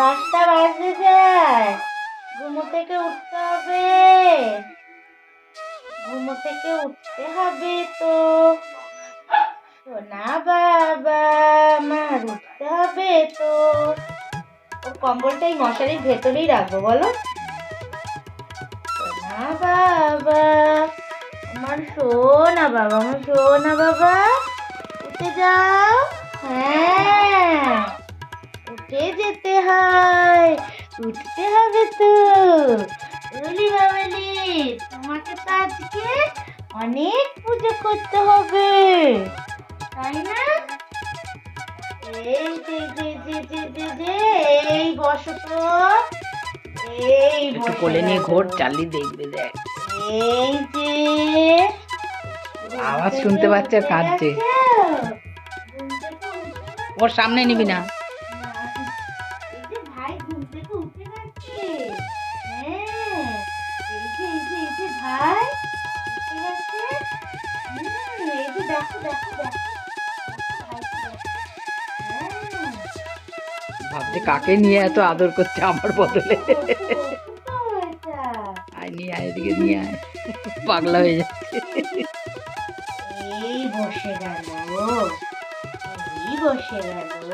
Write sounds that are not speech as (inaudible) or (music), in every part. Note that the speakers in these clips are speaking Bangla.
দশটা বাজে যায়। ঘুমো থেকে উঠতে হবে। ঘুমো থেকে উঠতে হবে তো। সোনা বাবা আমার উঠতে হবে তো। ও কম্বলটা এই মশারির ভেতরেই রাখব, বলো। সোনা বাবা, আমার সোনা বাবা, আমার সোনা বাবা, উঠে যাও। হ্যাঁ। উঠে যেতে হয়। উঠতে হবে তো। বলি বাবালি তোমাকে তো আজকে অনেক পুজো করতে হবে। তাই না? এই যে যে যে যে যে যে এই বসো তো এই একটু কোলে নিয়ে ঘোর চালিয়ে দেখবে দেখ। এই যে। আওয়াজ শুনতে পাচ্ছে কাঁদছে। ওর সামনে নিবি না। কাকে নিয়ে এত আদর করছে আমার বদলে। আয় নিয়ে আয় এদিকে নিয়ে আয়। পাগলা হয়ে যাচ্ছে। এই বসে গেল। এই গেল।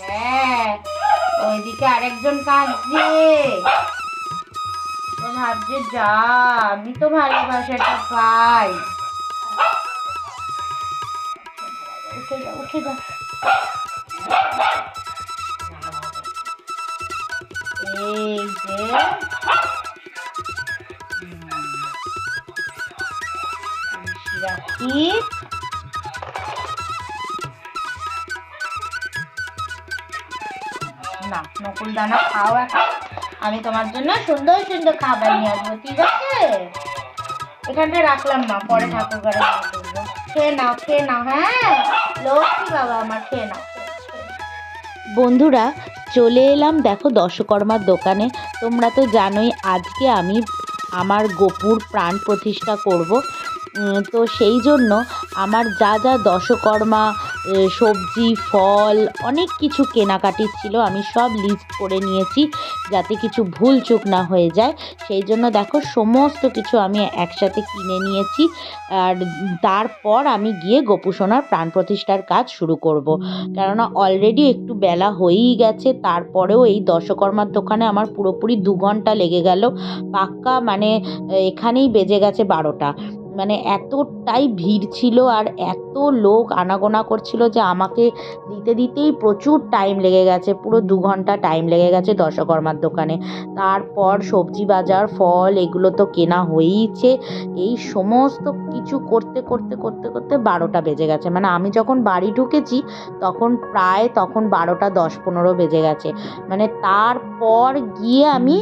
হ্যাঁ ওইদিকে আরেকজন কাঁদছে ভাবছে যা আমি তো ভালোবাসাটা পাই। না, নকুল দানা, খাও এখন। আমি তোমার জন্য সুন্দর সুন্দর খাবার নিয়ে আসব, ঠিক আছে? এখানটা রাখলাম মা, পরে ঠাকুর ঘরে খেয়ে নাও খেয়ে নাও হ্যাঁ? বন্ধুরা, চলে এলাম দেখো দশকর্মার দোকানে। তোমরা তো জানোই, আজকে আমি আমার গোপুর প্রাণ প্রতিষ্ঠা করব। তো সেই জন্য আমার যা যা দশকর্মা সবজি, ফল, অনেক কিছু কেনাকাটির ছিল, আমি সব লিস্ট করে নিয়েছি। যাতে কিছু ভুল চুক না হয়ে যায়। সেই জন্য দেখো সমস্ত কিছু আমি একসাথে কিনে নিয়েছি। আর তারপর আমি গিয়ে গোপুসোনার প্রাণ প্রতিষ্ঠার কাজ শুরু করব। কেননা অলরেডি একটু বেলা হয়েই গেছে। তারপরেও এই দশকর্মার দোকানে আমার পুরোপুরি দু ঘণ্টা লেগে গেল। পাক্কা মানে এখানেই বেজে গেছে বারোটা। মানে এতটাই ভিড় ছিল আর এত লোক আনাগোনা করছিল যে আমাকে দিতে দিতেই প্রচুর টাইম লেগে গেছে, পুরো দু ঘণ্টা টাইম লেগে গেছে দশকর্মার দোকানে। তারপর সবজি বাজার, ফল এগুলো তো কেনা হয়েইছে। এই সমস্ত কিছু করতে করতে করতে করতে বারোটা বেজে গেছে। মানে আমি যখন বাড়ি ঢুকেছি, তখন প্রায় তখন বারোটা দশ পনেরো বেজে গেছে। মানে তারপর গিয়ে আমি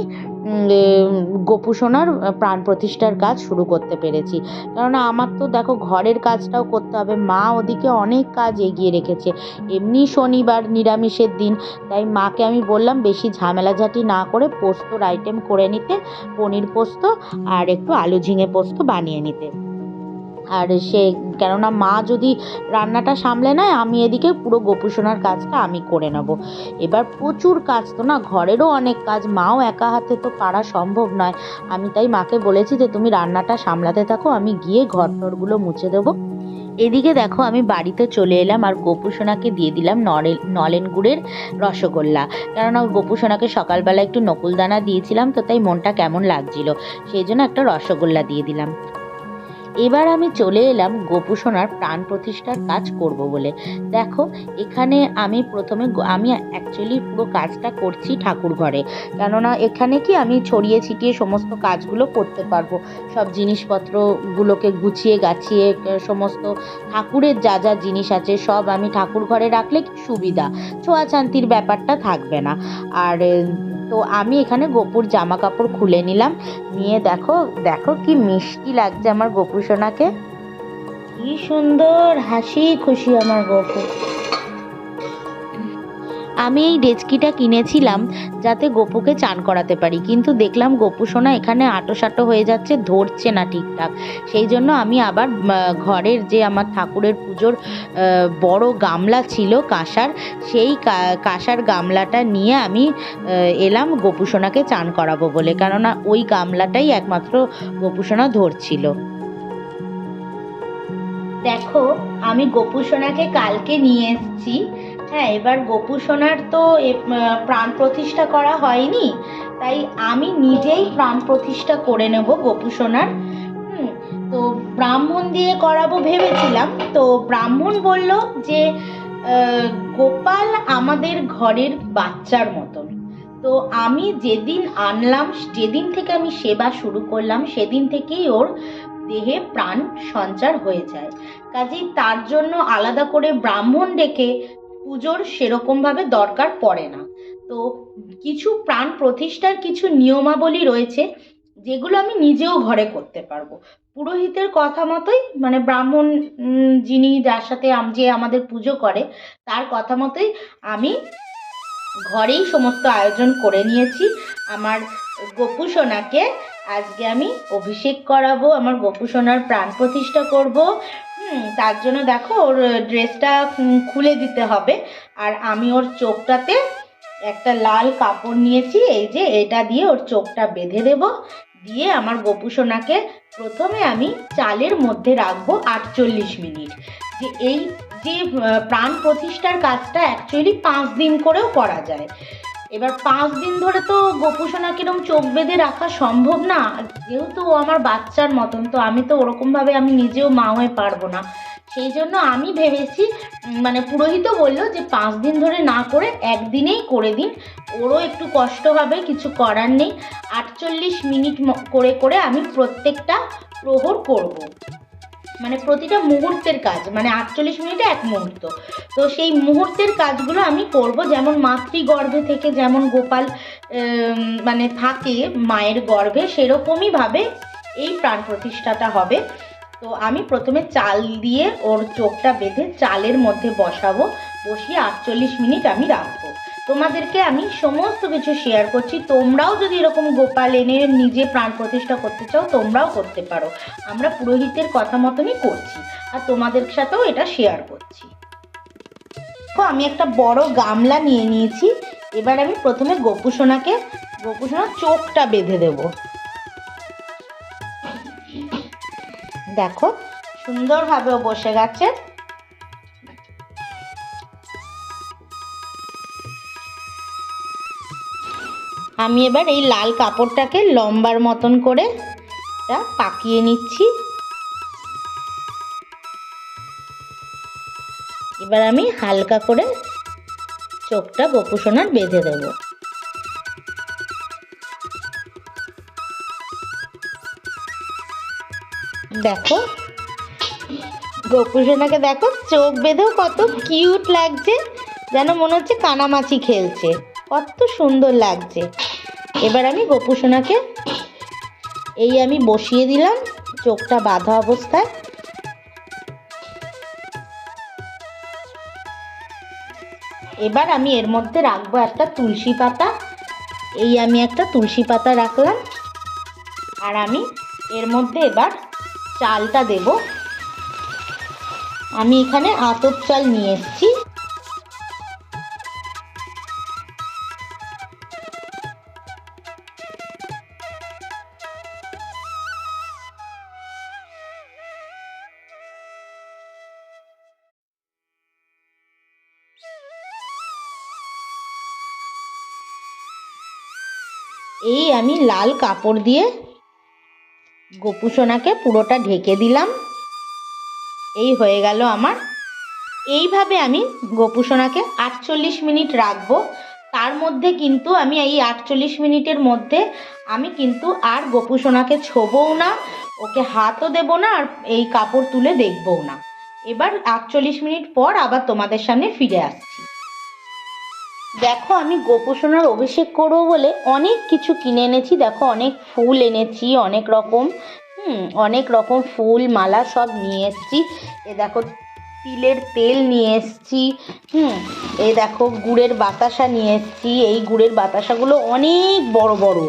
গোপুসোনার প্রাণ প্রতিষ্ঠার কাজ শুরু করতে পেরেছি। কেননা আমার তো দেখো ঘরের কাজটাও করতে হবে। মা ওদিকে অনেক কাজ এগিয়ে রেখেছে। এমনি শনিবার নিরামিষের দিন, তাই মাকে আমি বললাম বেশি ঝামেলাঝাটি না করে পোস্তর আইটেম করে নিতে, পনির পোস্ত আর একটু আলু ঝিঙে পোস্ত বানিয়ে নিতে। আর সে, কেননা মা যদি রান্নাটা সামলে নেয়, আমি এদিকে পুরো গোপুসোনার কাজটা আমি করে নেব। এবার প্রচুর কাজ তো না, ঘরেরও অনেক কাজ, মাও একা হাতে তো পারা সম্ভব নয়। আমি তাই মাকে বলেছি যে, তুমি রান্নাটা সামলাতে থাকো, আমি গিয়ে ঘর টরগুলো মুছে দেবো। এদিকে দেখো, আমি বাড়িতে চলে এলাম, আর গোপুসোনাকে দিয়ে দিলাম নরেল, নলেন গুড়ের রসগোল্লা। কেননা গোপুসোনাকে সকালবেলা একটু নকুলদানা দিয়েছিলাম, তো তাই মনটা কেমন লাগছিল। সেই জন্য একটা রসগোল্লা দিয়ে দিলাম। এবার আমি চলে এলাম গোপুসোনার প্রাণ প্রতিষ্ঠার কাজ করব বলে। দেখো, এখানে আমি প্রথমে আমি অ্যাকচুয়ালি পুরো কাজটা করছি ঠাকুর ঘরে। কেননা এখানে কি আমি ছড়িয়ে ছিটিয়ে সমস্ত কাজগুলো করতে পারব। সব জিনিসপত্রগুলোকে গুছিয়ে গাছিয়ে সমস্ত ঠাকুরের যা যা জিনিস আছে সব আমি ঠাকুর ঘরে রাখলে কি সুবিধা? ছোঁয়াছান্তির ব্যাপারটা থাকবে না। আর তো আমি এখানে গোপুর জামা কাপড় খুলে নিলাম। নিয়ে দেখো দেখো কি মিষ্টি লাগছে আমার গোপু সোনাকে কি সুন্দর হাসি, খুশি আমার গোপু। আমি এই ডেচকিটা কিনেছিলাম যাতে গোপুকে চান করাতে পারি। কিন্তু দেখলাম গোপু সোনা এখানে আটোসাটো হয়ে যাচ্ছে, ধরছে না ঠিকঠাক। সেই জন্য আমি আবার ঘরের যে আমার ঠাকুরের পুজোর বড় গামলা ছিল কাঁসার, সেই কাঁসার গামলাটা নিয়ে আমি এলাম গোপু সোনাকে চান করাবো বলে। কেননা ওই গামলাটাই একমাত্র গোপু সোনা ধরছিল। দেখো, আমি গোপু সোনাকে কালকে নিয়ে এসেছি। হ্যাঁ এবার গোপু সোনার তো প্রাণ প্রতিষ্ঠা করা হয়নি, তাই আমি নিজেই প্রাণ প্রতিষ্ঠা করে নেব গোপু সোনার। তো ব্রাহ্মণ দিয়ে করাবো ভেবেছিলাম, তো ব্রাহ্মণ বলল যে গোপাল আমাদের ঘরের বাচ্চার মতন। তো আমি যেদিন আনলাম, যেদিন থেকে আমি সেবা শুরু করলাম, সেদিন থেকেই ওর দেহে প্রাণ সঞ্চার হয়ে যায়। কাজেই তার জন্য আলাদা করে ব্রাহ্মণ ডেকে পুজোর সেরকমভাবে দরকার পড়ে না। তো কিছু প্রাণ প্রতিষ্ঠার কিছু নিয়মাবলী রয়েছে, যেগুলো আমি নিজেও ঘরে করতে পারব। পুরোহিতের কথা মতোই মানে ব্রাহ্মণ যিনি যার সাথে যে আমাদের পুজো করে, তার কথা মতোই আমি ঘরেই সমস্ত আয়োজন করে নিয়েছি। আমার গোপু সোনাকে আজকে আমি অভিষেক করাবো, আমার গোপু সোনার প্রাণ প্রতিষ্ঠা করব। তার জন্য দেখো ওর ড্রেসটা খুলে দিতে হবে। আর আমি ওর চোখটাতে একটা লাল কাপড় নিয়েছি, এই যে এটা দিয়ে ওর চোখটা বেঁধে দেব। দিয়ে আমার গোপু সোনাকে প্রথমে আমি চালের মধ্যে রাখব আটচল্লিশ মিনিট। যে এই যে প্রাণ প্রতিষ্ঠার কাজটা অ্যাকচুয়ালি পাঁচ দিন করেও করা যায়। এবার পাঁচ দিন ধরে তো গোপু সোনা কিরম চোখ বেঁধে রাখা সম্ভব না যেহেতু ও আমার বাচ্চার মতন, তো আমি তো ওরকমভাবে আমি নিজেও মা হয়ে পারব না। সেই জন্য আমি ভেবেছি মানে পুরোহিতও বলল যে পাঁচ দিন ধরে না করে একদিনেই করে দিন। ওরও একটু কষ্ট হবে, কিছু করার নেই। আটচল্লিশ মিনিট করে করে আমি প্রত্যেকটা প্রহর করব। মানে প্রতিটা মুহূর্তের কাজ মানে আটচল্লিশ মিনিটে এক মুহূর্ত। তো সেই মুহূর্তের কাজগুলো আমি করব যেমন মাতৃগর্ভে থেকে যেমন গোপাল মানে থাকে মায়ের গর্ভে সেরকমইভাবে এই প্রাণ প্রতিষ্ঠাটা হবে। তো আমি প্রথমে চাল দিয়ে ওর চোখটা বেঁধে চালের মধ্যে বসাবো, বসিয়ে আটচল্লিশ মিনিট আমি রাখব। তোমাদেরকে আমি সমস্ত কিছু শেয়ার করছি। তোমরাও যদি এরকম গোপাল এনে নিজে প্রাণ প্রতিষ্ঠা করতে চাও, তোমরাও করতে পারো। আমরা পুরোহিতের কথা মতনই করছি আর তোমাদের সাথেও এটা শেয়ার করছি। দেখো, আমি একটা বড় গামলা নিয়ে নিয়েছি। এবার আমি প্রথমে গোপু সোনাকে গোপু সোনার চোখটা বেঁধে দেব। দেখো, সুন্দরভাবে বসে গেছে। আমি এবার এই লাল কাপড়টাকে লম্বার মতন করে এটা পাকিয়ে নিচ্ছি। এবার আমি হালকা করে চোখটা গোপুসোনার বেঁধে দেব। দেখো গোপুসোনাকে দেখো, চোখ বেঁধেও কত কিউট লাগছে, যেন মনে হচ্ছে কানামাছি খেলছে, কত সুন্দর লাগছে। এবার আমি গোপুসোনাকে এই আমি বসিয়ে দিলাম, চোখটা বাঁধা অবস্থায়। এবার আমি এর মধ্যে রাখব একটা তুলসী পাতা। এই আমি একটা তুলসী পাতা রাখলাম। আর আমি এর মধ্যে এবার চালটা দেব। আমি এখানে আতপ চাল নিয়ে এসেছি। লাল কাপড় দিয়ে গোপুসোনাকে পুরোটা ঢেকে দিলাম। এই হয়ে গেল আমার। এইভাবে আমি গোপুসোনাকে আটচল্লিশ মিনিট রাখব। তার মধ্যে কিন্তু আমি এই আটচল্লিশ মিনিটের মধ্যে আমি কিন্তু আর গোপুসোনাকে ছোবও না, ওকে হাতও দেবো না, আর এই কাপড় তুলে দেখবও না। এবার আটচল্লিশ মিনিট পর আবার তোমাদের সামনে ফিরে আসছি। দেখো, আমি গোপোষণার অভিষেক করব বলে অনেক কিছু কিনে এনেছি। দেখো, অনেক ফুল এনেছি, অনেক রকম, হুম, অনেক রকম ফুল, মালা সব নিয়ে এসেছি। এ দেখো, তিলের তেল নিয়ে এসছি, হুম এই দেখো, গুড়ের বাতাসা নিয়ে এসছি। এই গুড়ের বাতাসাগুলো অনেক বড় বড়,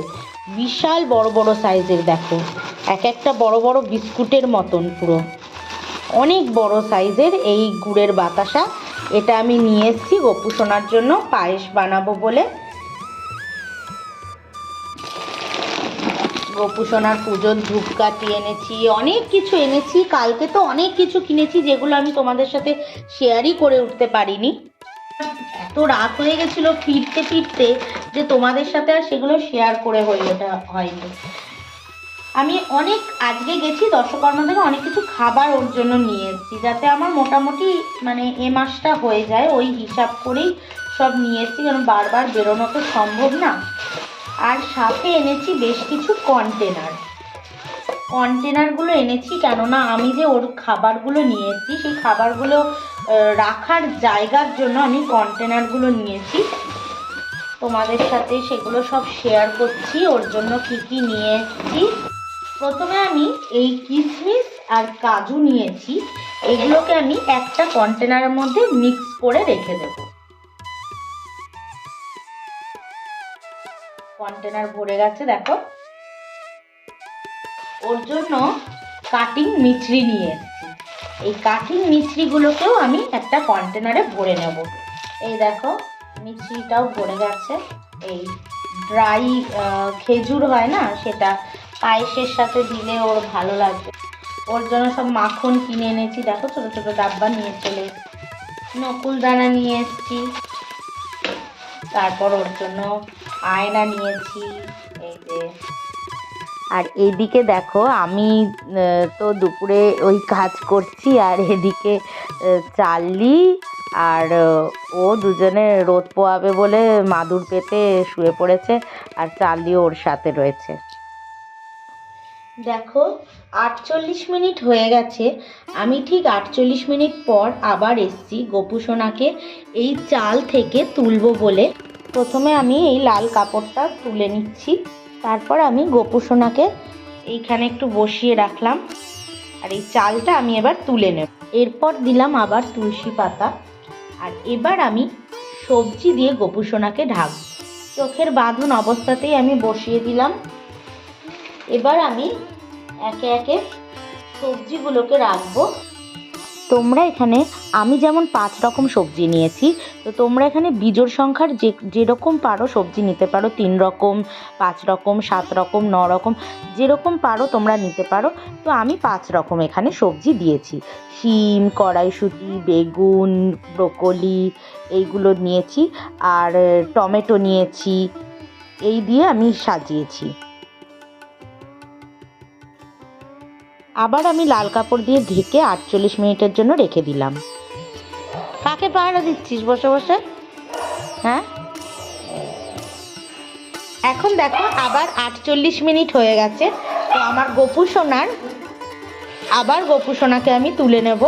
বিশাল বড় বড় সাইজের, দেখো। এক একটা বড় বড় বিস্কুটের মতন পুরো। অনেক বড় সাইজের এই গুড়ের বাতাসা। এটা আমি নিয়ে এসেছি গপু সোনার জন্য, পায়েস বানাবো বলে। গপু সোনার পুজোর ধূপকাঠি এনেছি, অনেক কিছু এনেছি, কালকে তো অনেক কিছু কিনেছি যেগুলো আমি তোমাদের সাথে শেয়ারই করে উঠতে পারিনি। এত রাত হয়ে গেছিল ফিরতে ফিরতে যে তোমাদের সাথে আর সেগুলো শেয়ার করে হয়ে ওঠা হয়নি। আমি অনেক আজকে গেছি দর্শকর্মা থেকে অনেক কিছু খাবার ওর জন্য নিয়ে এসেছি, যাতে আমার মোটামুটি মানে এ মাসটা হয়ে যায়, ওই হিসাব করেই সব নিয়ে এসেছি, কারণ বারবার বেরোনো তো সম্ভব না। আর সাথে এনেছি বেশ কিছু কন্টেনার কন্টেনারগুলো এনেছি, কেননা আমি যে ওর খাবারগুলো নিয়ে এসেছি, সেই খাবারগুলো রাখার জায়গার জন্য আমি কন্টেনারগুলো নিয়েছি তোমাদের সাথে সেগুলো সব শেয়ার করছি, ওর জন্য কি কি নিয়ে এসেছি। প্রথমে আমি এই কিশমিশ আর কাজু নিয়েছি, এগুলোকে আমি একটা কন্টেনারের মধ্যে মিক্স করে রেখে দেব। কন্টেনার ভরে গেছে, দেখো। ওর জন্য কাটিং মিছরি নিয়ে এসেছি। এই কাটিং মিছরিগুলোকেও আমি একটা কন্টেনারে ভরে নেব। এই দেখো, মিছরিটাও ভরে গেছে। এই ড্রাই খেজুর হয় না, সেটা পায়েসের সাথে দিলে ওর ভালো লাগবে। ওর জন্য সব মাখন কিনে এনেছি। দেখো ছোটো ছোটো ডাব্বা নিয়ে চলে নকুল দানা নিয়ে এসেছি। তারপর ওর জন্য আয়না নিয়েছি। এই যে। আর এদিকে দেখো, আমি তো দুপুরে ওই কাজ করছি, আর এদিকে চার্লি আর ও দুজনে রোদ পোয়াবে বলে মাদুর পেতে শুয়ে পড়েছে, আর চার্লিও ওর সাথে রয়েছে। দেখো, আটচল্লিশ মিনিট হয়ে গেছে। আমি ঠিক আটচল্লিশ মিনিট পর আবার এসছি গোপু সোনাকে এই চাল থেকে তুলবো বলে। প্রথমে আমি এই লাল কাপড়টা তুলে নিচ্ছি, তারপর আমি গোপু সোনাকে এইখানে একটু বসিয়ে রাখলাম। আর এই চালটা আমি এবার তুলে নেব। এরপর দিলাম আবার তুলসী পাতা। আর এবার আমি সবজি দিয়ে গোপু সোনাকে ঢাক। চোখের বাঁধন অবস্থাতেই আমি বসিয়ে দিলাম। এবার আমি একে একে সবজিগুলোকে রাখব। তোমরা এখানে, আমি যেমন পাঁচ রকম সবজি নিয়েছি, তো তোমরা এখানে বিজোড় সংখ্যার যে, যেরকম পারো সবজি নিতে পারো। তিন রকম, পাঁচ রকম, সাত রকম, ন রকম, যেরকম পারো তোমরা নিতে পারো। তো আমি পাঁচ রকম এখানে সবজি দিয়েছি। শিম, কড়াইশুঁটি, বেগুন, ব্রোকলি এইগুলো নিয়েছি। আর টমেটো নিয়েছি। এই দিয়ে আমি সাজিয়েছি। আবার আমি লাল কাপড় দিয়ে ঢেকে আটচল্লিশ মিনিটের জন্য রেখে দিলাম। কাকে পাহারা দিচ্ছিস বসে বসে? হ্যাঁ? এখন দেখো আবার আটচল্লিশ মিনিট হয়ে গেছে, তো আমার গোপু সোনার, আবার গোপু সোনাকে আমি তুলে নেব।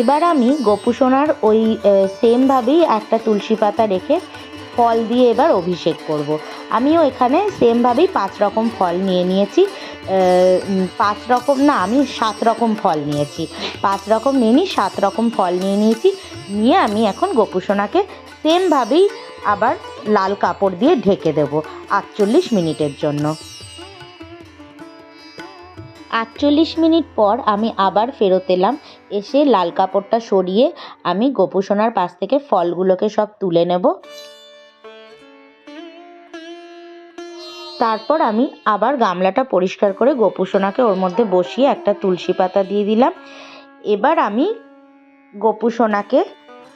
এবার আমি গোপু সোনার ওই সেমভাবেই একটা তুলসী পাতা রেখে ফল দিয়ে এবার অভিষেক করব। আমিও এখানে সেমভাবেই পাঁচ রকম ফল নিয়ে নিয়েছি। পাঁচ রকম না, আমি সাত রকম ফল নিয়েছি। পাঁচ রকম নিয়ে নিই সাত রকম ফল নিয়ে নিয়েছি। নিয়ে আমি এখন গোপু সোনাকে সেমভাবেই আবার লাল কাপড় দিয়ে ঢেকে দেব আটচল্লিশ মিনিটের জন্য। আটচল্লিশ মিনিট পর আমি আবার ফেরত এলাম এসে লাল কাপড়টা সরিয়ে আমি গোপু সোনার পাশ থেকে ফলগুলোকে সব তুলে নেব। তারপর আমি আবার গামলাটা পরিষ্কার করে গোপু সোনাকে ওর মধ্যে বসিয়ে একটা তুলসী পাতা দিয়ে দিলাম। এবার আমি গোপু সোনাকে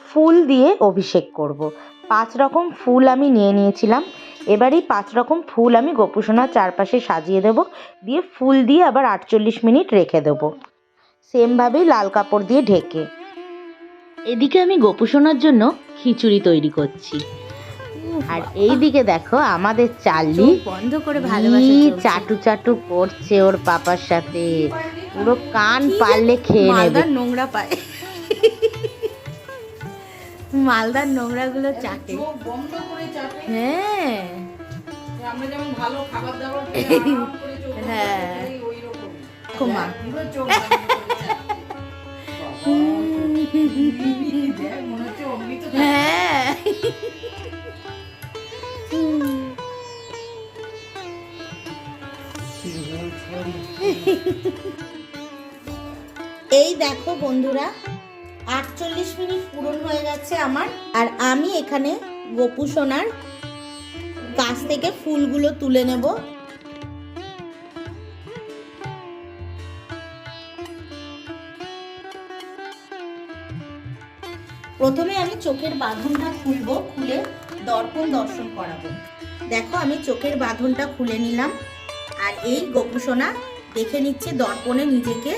ফুল দিয়ে অভিষেক করব। পাঁচ রকম ফুল আমি নিয়ে নিয়েছিলাম। এবার এই পাঁচ রকম ফুল আমি গোপু সোনার চারপাশে সাজিয়ে দেব। দিয়ে ফুল দিয়ে আবার আটচল্লিশ মিনিট রেখে দেবো। সেমভাবেই লাল কাপড় দিয়ে ঢেকে। এদিকে আমি গোপুসোনার জন্য খিচুড়ি তৈরি করছি। আর এই দিকে দেখো আমাদের চার্লি বন্ধ করে ভালোবাসা চলছে। চাটু চাটু করছে ওর পাপার সাথে। পুরো কান পারলে খেয়ে নেবে। নোংরা পায়। মালদার নোংরাগুলো চাটে। হ্যাঁ। বন্ধ করে চাপে হ্যাঁ আমরা (laughs) হ্যাঁ (laughs) এই দেখো বন্ধুরা, আটচল্লিশ মিনিট পূরণ হয়ে গেছে আমার, আর আমি এখানে গোপু সোনার গাছ থেকে ফুলগুলো তুলে নেব। প্রথমে আমি চোখের বাঁধনটা খুলবো, খুলে দর্পণ দর্শন করাবো। দেখো, আমি চোখের বাঁধনটা খুলে নিলাম, আর এই গোপুসোনা দেখে নিচ্ছে দর্পণে নিজেকে।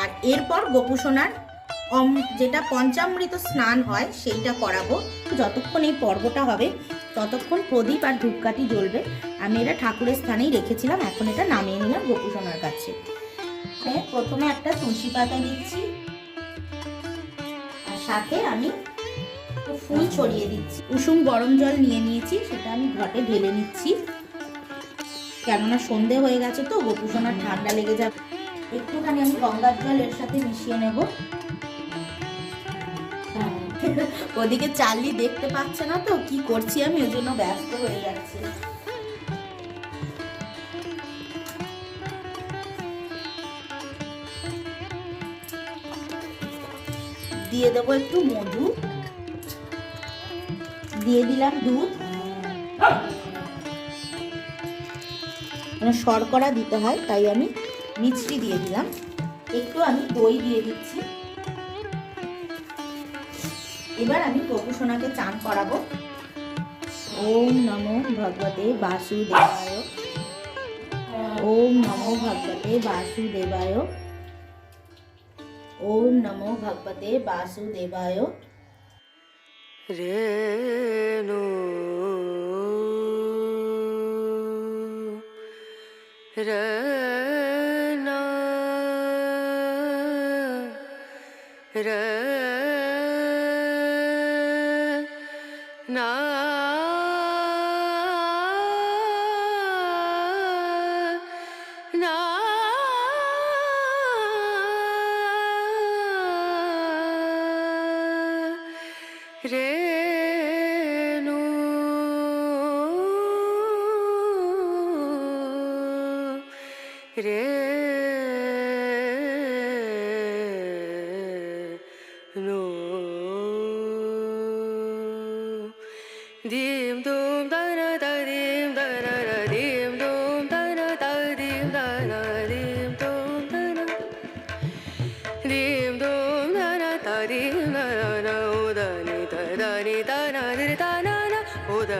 আর এরপর গোপুসোনার যেটা পঞ্চামৃত স্নান হয়, সেইটা করাবো। যতক্ষণ এই পর্বটা হবে, ততক্ষণ প্রদীপ আর ধূপকাঠি জ্বলবে। আমি এটা ঠাকুরের স্থানেই রেখেছিলাম, এখন এটা নামিয়ে নিলাম গোপুসোনার কাছে। হ্যাঁ প্রথমে একটা তুলসী পাতা দিচ্ছি। সাথে আমি ফুল ছড়িয়ে দিচ্ছি। উষুম গরম জল নিয়ে নিয়েছি, সেটা আমি ঘটে ঢেলে নিচ্ছি। কেননা সন্ধে হয়ে গেছে তো, গোপুসোনার ঠান্ডা লেগে যাবে। একটুখানি আমি গঙ্গার জল এর সাথে মিশিয়ে নেব। ওদিকে চার্লি দেখতে পাচ্ছে না তো, কি করছি আমি? ওই জন্য ব্যস্ত হয়ে যাচ্ছে। দিয়ে দেবো একটু মধু। দিয়ে দিলাম দুধ। মানে শর্করা দিতে হয়, তাই আমি মিষ্টি দিয়ে দিলাম। একটু আমি দই দিয়ে দিচ্ছি। এবার আমি গোপু সোনাকে চান করাবো। ওম নমো ভগবতে বাসুদেবায়। ওম নমো ভগবতে বাসুদেবায়। ওম নমো ভগবতে বাসুদেবায় রেণু রনা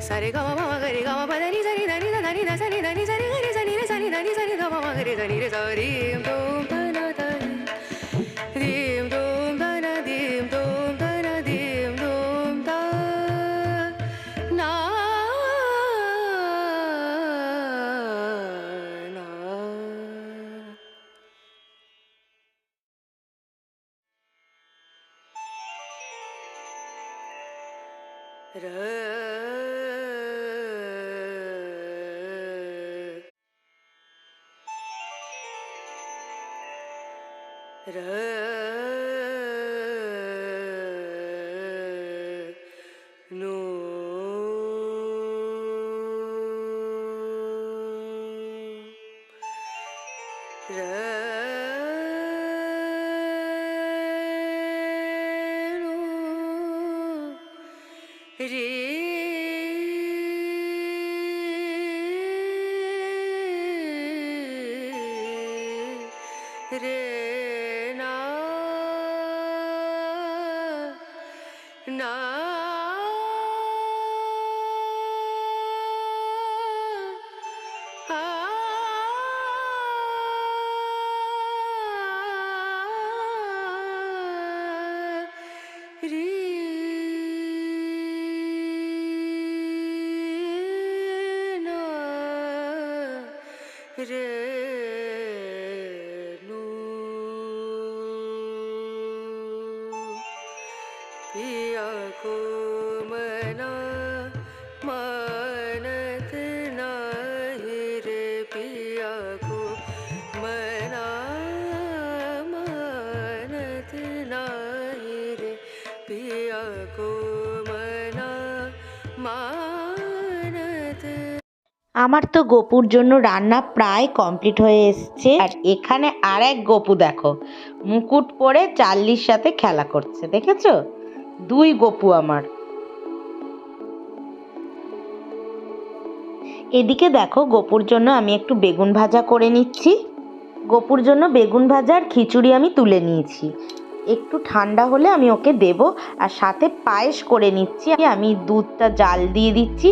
Sorry, go on. र আমার তো গপুর জন্য রান্না প্রায় কমপ্লিট হয়ে এসছে। আর এখানে আর এক গপু দেখো, মুকুট পরে চার্লির সাথে খেলা করছে, দেখেছ? দুই গপু আমার। এদিকে দেখো, গপুর জন্য আমি একটু বেগুন ভাজা করে নিচ্ছি। গপুর জন্য বেগুন ভাজা আর খিচুড়ি আমি তুলে নিয়েছি। একটু ঠান্ডা হলে আমি ওকে দেব। আর সাথে পায়েস করে নিচ্ছি। আমি দুধটা জাল দিয়ে দিচ্ছি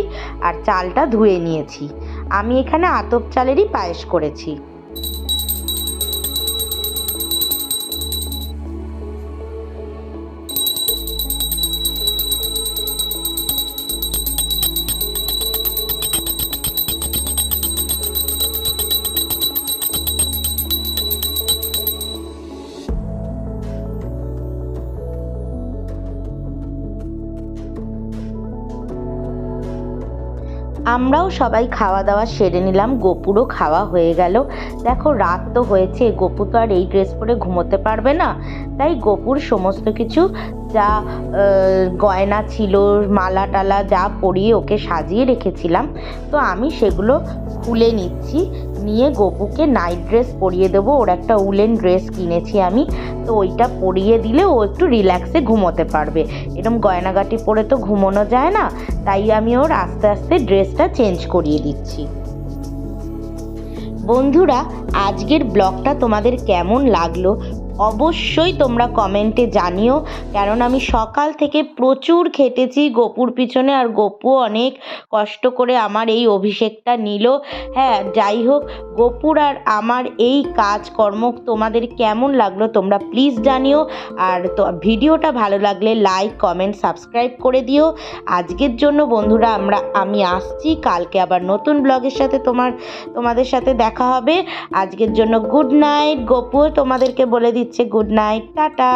আর চালটা ধুয়ে নিয়েছি। আমি এখানে আতপ চালেরই পায়েস করেছি। আমরাও সবাই খাওয়া দাওয়া সেরে নিলাম, গোপুরও খাওয়া হয়ে গেল। দেখো, রাত তো হয়েছে, গোপু তো আর এই ড্রেস পরে ঘুমোতে পারবে না। তাই গোপুর সমস্ত কিছু যা গয়না ছিল, মালা টালা যা পরিয়ে ওকে সাজিয়ে রেখেছিলাম, তো আমি সেগুলো খুলে নিচ্ছি। নিয়ে গোপুকে নাইট ড্রেস পরিয়ে দেবো। ওর একটা উলেন ড্রেস কিনেছি আমি। তো ওইটা পরিয়ে দিলে ও একটু রিল্যাক্সে ঘুমোতে পারবে। এরকম গয়নাগাটি পরে তো ঘুমোনো যায় না, তাই আমি ওর আস্তে আস্তে ড্রেসটা চেঞ্জ করিয়ে দিচ্ছি। বন্ধুরা, আজকের ব্লগটা তোমাদের কেমন লাগল? অবশ্যই তোমরা কমেন্টে জানিও। কারণ আমি সকাল থেকে প্রচুর খেটেছি, গোপুর পিছনে, আর গোপু অনেক কষ্ট করে আমার এই অভিষেকটা নিল। হ্যাঁ যাই হোক, গোপুর আর আমার এই কাজকর্ম তোমাদের কেমন লাগল তোমরা প্লিজ জানিও। আর তো, ভিডিওটা ভালো লাগলে লাইক, কমেন্ট, সাবস্ক্রাইব করে দিও। আজকের জন্য বন্ধুরা আমরা, আমি আসছি। কালকে আবার নতুন ব্লগের সাথে তোমার, তোমাদের সাথে দেখা হবে। আজকের জন্য গুড নাইট। গোপু তোমাদেরকে বলে দিচ্ছে গুড নাইট টাটা।